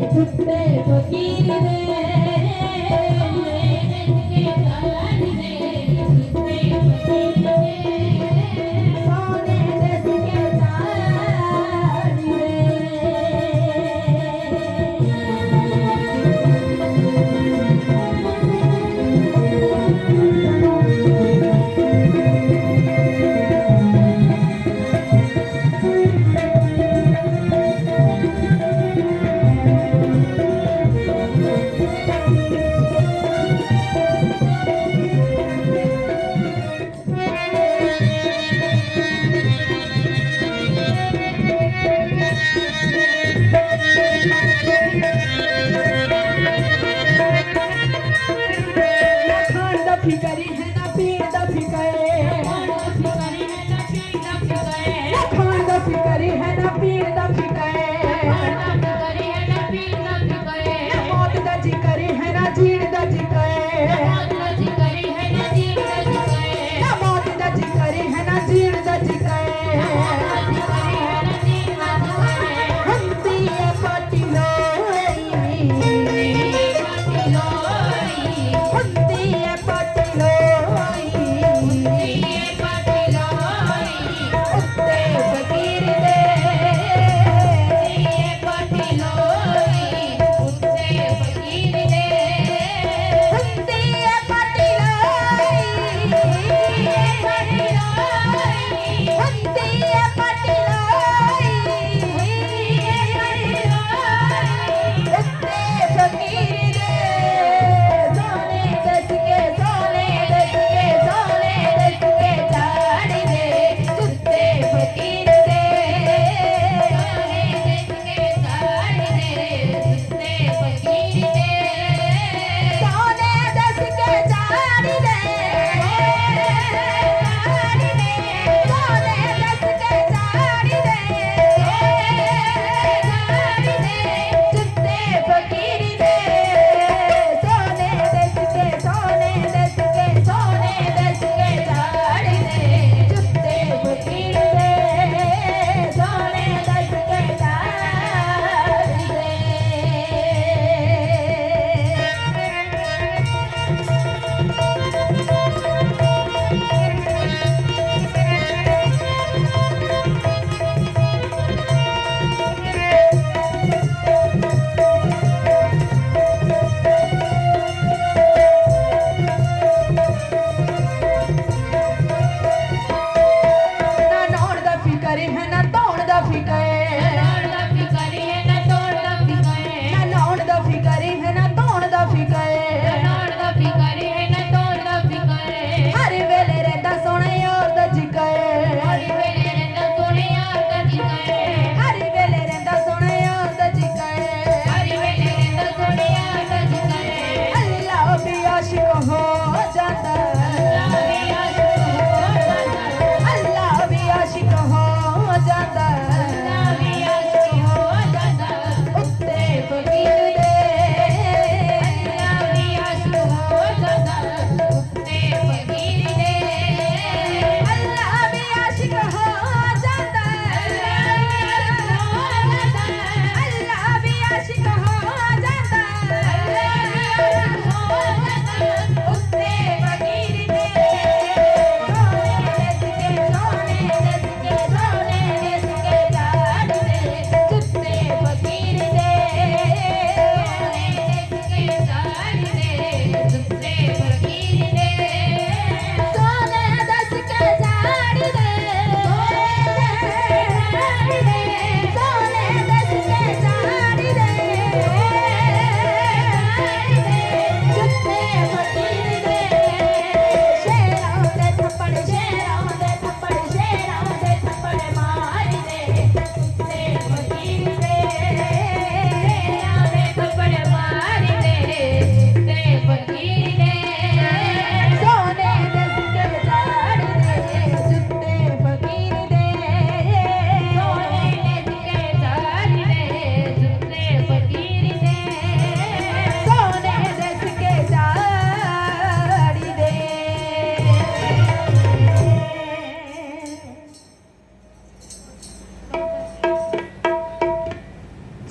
「つべときりで」Thank you.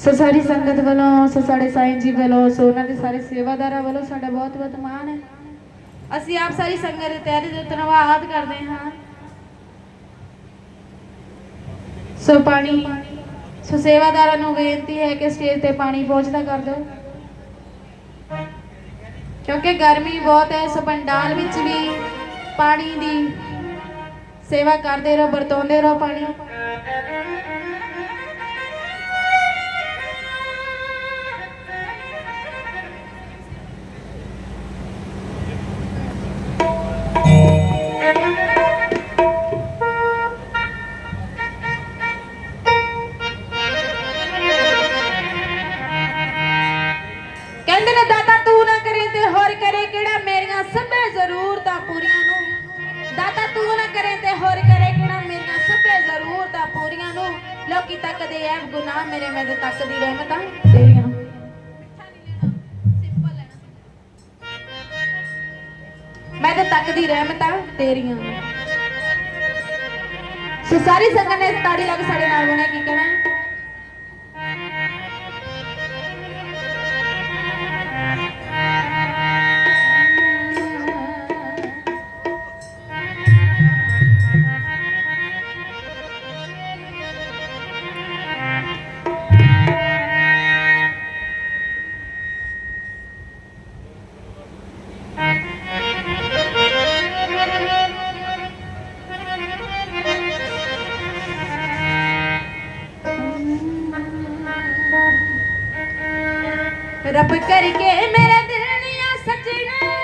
ਸੋ ਸਾਰੀ ਸੰਗਤ ਵੱਲੋਂ ਸੋ ਸਾਡੇ ਸਾਈਂ ਜੀ ਵੱਲੋਂ ਸੋ ਉਹਨਾਂ ਦੇ ਸਾਰੇ ਸੇਵਾਦਾਰਾਂ ਵੱਲੋਂ ਸਾਡਾ ਬਹੁਤ ਬਹੁਤ ਮਾਣ ਹੈ। ਅਸੀਂ ਆਪ ਸਾਰੀ ਸੰਗਤ ਦੇ ਤਹਿਰੇ ਦੇ ਧੰਨਵਾਦ ਕਰਦੇ ਹਾਂ। ਸੋ ਪਾਣੀ, ਸੋ ਸੇਵਾਦਾਰਾਂ ਨੂੰ ਬੇਨਤੀ ਹੈ ਕਿ ਸਟੇਜ ਤੇ ਪਾਣੀ ਪਹੁੰਚਦਾ ਕਰ ਦਿਓ। ਕਿਉਂਕਿ ਗਰਮੀ ਬਹੁਤ ਹੈ, ਸੋ ਪੰਡਾਲ ਵਿੱਚ ਵੀ ਪਾਣੀ ਦੀ ਸੇਵਾ ਕਰਦੇ ਰਹੋ ਵਰਤੋਂਦੇ ਰਹੋ ਪਾਣੀ। ਕਹਿੰਦੇ ਦਾਤਾ, ਤੂੰ ਨਾ ਕਰੇ ਤੇ ਹੋਰ ਕਰੇ ਕਿਹੜਾ? ਮੇਰੀਆਂ ਸਭੇ ਜ਼ਰੂਰਤਾਂ ਪੂਰੀਆਂ ਨੂੰ। ਦਾਤਾ, ਤੂੰ ਨਾ ਕਰੇ ਤੇ ਹੋਰ ਕਰੇ ਕਿਹੜਾ? ਮੇਰੀਆਂ ਸਭੇ ਜ਼ਰੂਰਤਾਂ ਪੂਰੀਆਂ ਨੂੰ। ਲੋਕੀ ਤੱਕਦੇ ਐ, ਗੁਨਾਹ ਮੇਰੇ ਮੈਂ ਤੇ ਤੱਕਦੀ ਰਹਿਮਤਾਂ ਤੇਰੀਆਂ। ਮੈਂ ਤੇ ਤੱਕਦੀ ਰਹਿਮਤਾਂ ਤੇਰੀਆਂ ਸੋ ਸਾਰੀ ਸੰਗਤ ਨੇ ਤਾੜੀ ਲੱਗ ਸਾਡੇ ਨਾਲ ਬਣਾ ਕੀ ਕਹਿਣਾ? ਰੱਬ ਕਰਕੇ ਮੇਰੇ ਦਿਲ ਦੀਆਂ ਸਜਣਾ